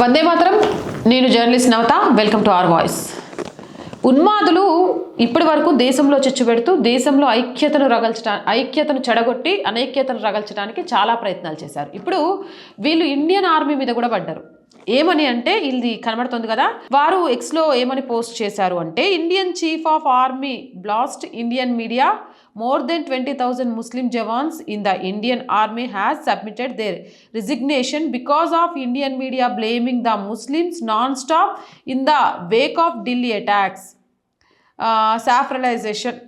వందే మాత్రం. నేను journalist Navata. Welcome to our voice. ఉన్మాదులు ఇప్పటి వరకు దేశంలో చిచ్చుపెడుతూ దేశంలో ఐక్యతను రగల్చడా ఐక్యతను చెడగొట్టి అనైక్యతను రగల్చడానికి చాలా ప్రయత్నాలు చేశారు. ఇప్పుడు వీళ్ళు ఇండియన్ ఆర్మీ మీద కూడా పడ్డారు. ఏమని అంటే ఇది కనబడుతుంది కదా వారు ఎక్స్లో ఏమని పోస్ట్ చేశారు అంటే Indian chief of army blast Indian media more than twenty thousand Muslim jawans in the Indian army has submitted their resignation because of Indian media blaming the Muslims non stop in the wake of Delhi attacks. Saffronisation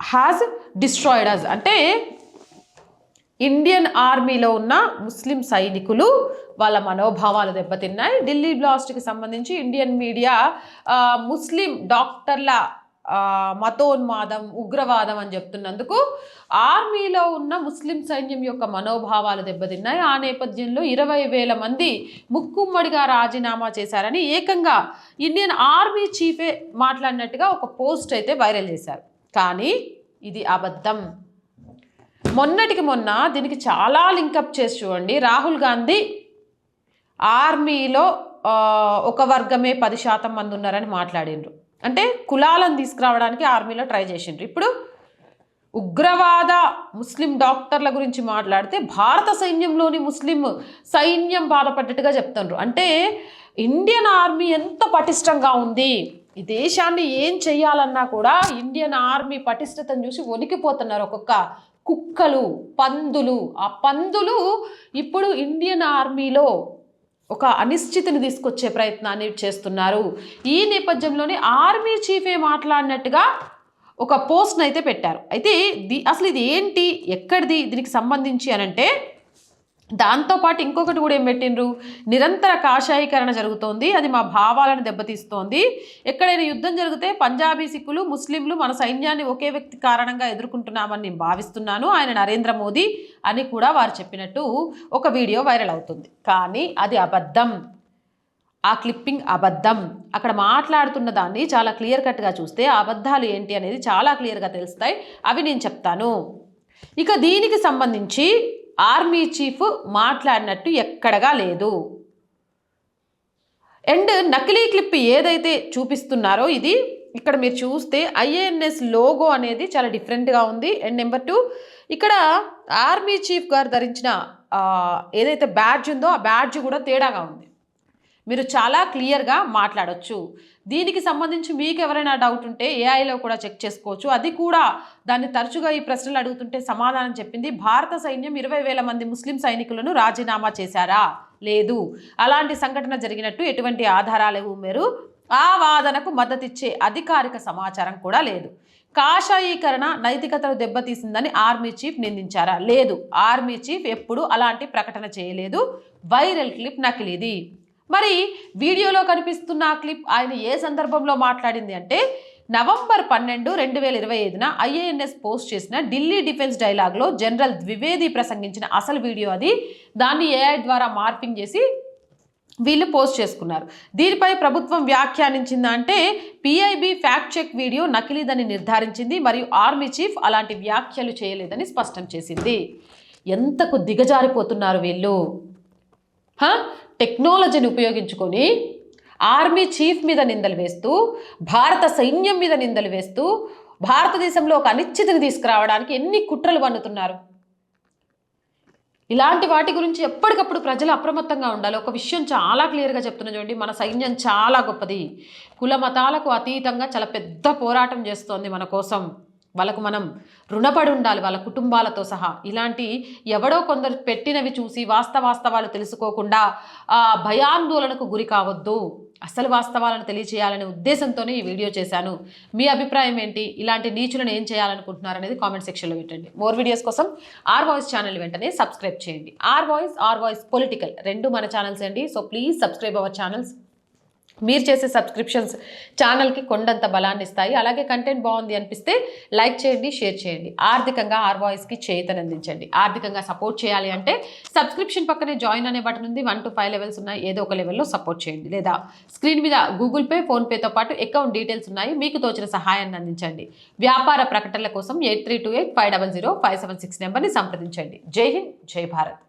has destroyed us అంటే Indian ఆర్మీలో ఉన్న ముస్లిం సైనికులు వాళ్ళ మనోభావాలు దెబ్బతిన్నాయి. ఢిల్లీ బ్లాస్ట్కి సంబంధించి Indian media ముస్లిం డాక్టర్ల మతోన్మాదం ఉగ్రవాదం అని చెప్తున్నందుకు ఆర్మీలో ఉన్న ముస్లిం సైన్యం యొక్క మనోభావాలు దెబ్బతిన్నాయి. ఆ నేపథ్యంలో ఇరవై వేల మంది ముక్కుమ్మడిగా రాజీనామా చేశారని ఏకంగా ఇండియన్ ఆర్మీ చీఫే మాట్లాడినట్టుగా ఒక పోస్ట్ అయితే వైరల్ చేశారు. కానీ ఇది అబద్ధం. మొన్నటికి మొన్న దీనికి చాలా లింకప్ చేసి చూడండి. రాహుల్ గాంధీ ఆర్మీలో ఒక వర్గమే పది శాతం మంది ఉన్నారని మాట్లాడిండ్రు. అంటే కులాలను తీసుకురావడానికి ఆర్మీలో ట్రై చేసిండ్రు. ఇప్పుడు ఉగ్రవాద ముస్లిం డాక్టర్ల గురించి మాట్లాడితే భారత సైన్యంలోని ముస్లిం సైన్యం బాధపడ్డట్టుగా చెప్తుండ్రు. అంటే ఇండియన్ ఆర్మీ ఎంత పటిష్టంగా ఉంది? ఈ దేశాన్ని ఏం చేయాలన్నా కూడా ఇండియన్ ఆర్మీ పటిష్టతను చూసి వణికిపోతున్నారు ఒక్కొక్క కుక్కలు పందులు. ఆ పందులు ఇప్పుడు ఇండియన్ ఆర్మీలో ఒక అనిశ్చితిని తీసుకొచ్చే ప్రయత్నాన్ని చేస్తున్నారు. ఈ నేపథ్యంలోనే ఆర్మీ చీఫే మాట్లాడినట్టుగా ఒక పోస్ట్ని అయితే పెట్టారు. అయితే ది అసలు ఇది ఏంటి? ఎక్కడిది? దీనికి సంబంధించి అని అంటే దాంతోపాటు ఇంకొకటి కూడా ఏం పెట్టిండ్రు? నిరంతర కాషాయీకరణ జరుగుతోంది. అది మా భావాలను దెబ్బతీస్తోంది. ఎక్కడైనా యుద్ధం జరిగితే పంజాబీ సిక్కులు ముస్లింలు మన సైన్యాన్ని ఒకే వ్యక్తి కారణంగా ఎదుర్కొంటున్నామని నేను భావిస్తున్నాను. ఆయన నరేంద్ర మోదీ అని కూడా వారు చెప్పినట్టు ఒక వీడియో వైరల్ అవుతుంది. కానీ అది అబద్ధం. ఆ క్లిప్పింగ్ అబద్ధం. అక్కడ మాట్లాడుతున్న దాన్ని చాలా క్లియర్ కట్గా చూస్తే ఆ అబద్ధాలు ఏంటి అనేది చాలా క్లియర్గా తెలుస్తాయి. అవి నేను చెప్తాను. ఇక దీనికి సంబంధించి ఆర్మీ చీఫ్ మాట్లాడినట్టు ఎక్కడగా లేదు. అండ్ నకిలీ క్లిప్ ఏదైతే చూపిస్తున్నారో ఇది ఇక్కడ మీరు చూస్తే ఐఏఎన్ఎస్ లోగో అనేది చాలా డిఫరెంట్గా ఉంది. అండ్ నెంబర్ టూ ఇక్కడ ఆర్మీ చీఫ్ గారు ధరించిన ఏదైతే బ్యాడ్జ్ ఉందో ఆ బ్యాడ్జ్ కూడా తేడాగా ఉంది. మీరు చాలా క్లియర్గా మాట్లాడొచ్చు. దీనికి సంబంధించి మీకు ఎవరైనా డౌట్ ఉంటే ఏఐలో కూడా చెక్ చేసుకోవచ్చు. అది కూడా దాన్ని తరచుగా ఈ ప్రశ్నలు అడుగుతుంటే సమాధానం చెప్పింది. భారత సైన్యం ఇరవై వేల మంది ముస్లిం సైనికులను రాజీనామా చేశారా? లేదు. అలాంటి సంఘటన జరిగినట్టు ఎటువంటి ఆధారాలు మీరు. ఆ వాదనకు మద్దతిచ్చే అధికారిక సమాచారం కూడా లేదు. కాషాయీకరణ నైతికతను దెబ్బతీసిందని ఆర్మీ చీఫ్ నిందించారా? లేదు. ఆర్మీ చీఫ్ ఎప్పుడు అలాంటి ప్రకటన చేయలేదు. వైరల్ క్లిప్ నకిలీది. మరి వీడియోలో కనిపిస్తున్న ఆ క్లిప్ ఆయన ఏ సందర్భంలో మాట్లాడింది అంటే నవంబర్ పన్నెండు రెండు వేల ఇరవై ఐదున ఐఏఎన్ఎస్ పోస్ట్ చేసిన ఢిల్లీ డిఫెన్స్ డైలాగ్లో జనరల్ ద్వివేది ప్రసంగించిన అసలు వీడియో అది. దాన్ని ఏఐ ద్వారా మార్పింగ్ చేసి వీళ్ళు పోస్ట్ చేసుకున్నారు. దీనిపై ప్రభుత్వం వ్యాఖ్యానించిందా అంటే పిఐబి ఫ్యాక్ట్ చెక్ వీడియో నకిలీదని నిర్ధారించింది మరియు ఆర్మీ చీఫ్ అలాంటి వ్యాఖ్యలు చేయలేదని స్పష్టం చేసింది. ఎంతకు దిగజారిపోతున్నారు వీళ్ళు? టెక్నాలజీని ఉపయోగించుకొని ఆర్మీ చీఫ్ మీద నిందలు వేస్తూ భారత సైన్యం మీద నిందలు వేస్తూ భారతదేశంలో ఒక అనిశ్చితిని తీసుకురావడానికి ఎన్ని కుట్రలు పన్నుతున్నారు? ఇలాంటి వాటి గురించి ఎప్పటికప్పుడు ప్రజలు అప్రమత్తంగా ఉండాలి. ఒక విషయం చాలా క్లియర్గా చెప్తున్నా చూడండి. మన సైన్యం చాలా గొప్పది. కుల మతాలకు అతీతంగా చాలా పెద్ద పోరాటం చేస్తోంది మన కోసం. వాళ్ళకు మనం రుణపడి ఉండాలి వాళ్ళ కుటుంబాలతో సహా. ఇలాంటి ఎవడో కొందరు పెట్టినవి చూసి వాస్తవాస్తవాలు తెలుసుకోకుండా భయాందోళనకు గురి కావద్దు. అసలు వాస్తవాలను తెలియచేయాలనే ఉద్దేశంతోనే ఈ వీడియో చేశాను. మీ అభిప్రాయం ఏంటి? ఇలాంటి నీచులను ఏం చేయాలనుకుంటున్నారు అనేది కామెంట్ సెక్షన్లో పెట్టండి. మోర్ వీడియోస్ కోసం ఆర్ వాయిస్ ఛానల్ వెంటనే సబ్స్క్రైబ్ చేయండి. Our voice our voice political రెండు మన ఛానల్స్ అండి. So please subscribe our channels. మీరు చేసే సబ్స్క్రిప్షన్స్ ఛానల్కి కొండంత బలాన్ని ఇస్తాయి అలాగే కంటెంట్ బాగుంది అనిపిస్తే లైక్ చేయండి షేర్ చేయండి. ఆర్థికంగా ఆర్ వాయిస్కి చేతను అందించండి ఆర్థికంగా సపోర్ట్ చేయాలి అంటే సబ్స్క్రిప్షన్ పక్కనే జాయిన్ అనే బటన్ ఉంది. వన్ టు ఫైవ్ లెవెల్స్ ఉన్నాయి. ఏదో ఒక లెవెల్లో సపోర్ట్ చేయండి. లేదా స్క్రీన్ మీద గూగుల్ పే ఫోన్పేతో పాటు అకౌంట్ డీటెయిల్స్ ఉన్నాయి. మీకు తోచిన సహాయాన్ని అందించండి. వ్యాపార ప్రకటనల కోసం eight three two eight five double zero five seven six నెంబర్ని సంప్రదించండి. జై హింద్ జై భారత్.